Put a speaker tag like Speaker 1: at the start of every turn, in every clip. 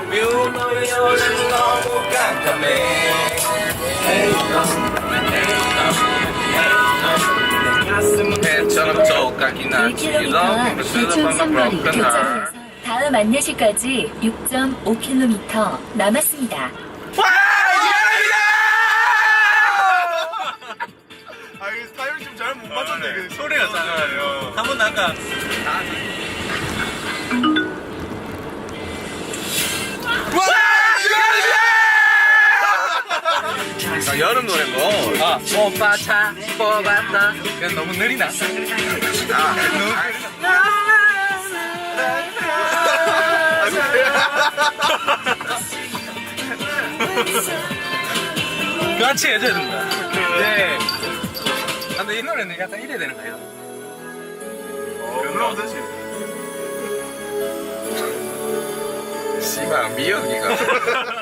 Speaker 1: 묘노에서는 너무 깜깜해 괜찮음 똑같긴
Speaker 2: 길이가 2.3거리 교차로에서 다음 안내시까지 6.5km 남았습니다.
Speaker 1: 와! 미안합니다!
Speaker 3: 아, 이게 스타일 좀 잘 못 맞췄네. 이게
Speaker 1: 소리가 작아요. 한번 아까 다 아, 여름 노래고. 아, 오빠 차 뽑았다. 그냥 너무 느리나? 아, 같이 해줘야 된다. 네. 아, 근데 이 노래는 약간 이래야 되는 거예요.
Speaker 3: 그럼 되지
Speaker 1: 씨발, 미역이가.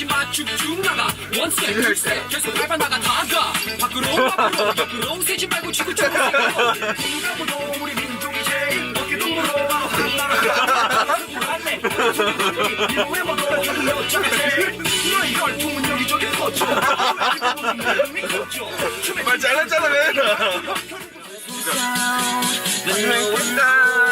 Speaker 1: 하지 마
Speaker 4: 쭉쭉 나가 원스텝 투스텝 계속 밟아 나가 다가 밖으로 밖으로 밖으로 새지 말고 누가 보도 우리 민족이 제일 어깨 동무로 바로 한나라 불안해 이놈의 모도 여기저기 퍼져
Speaker 3: 말 잘했잖아
Speaker 1: 왜나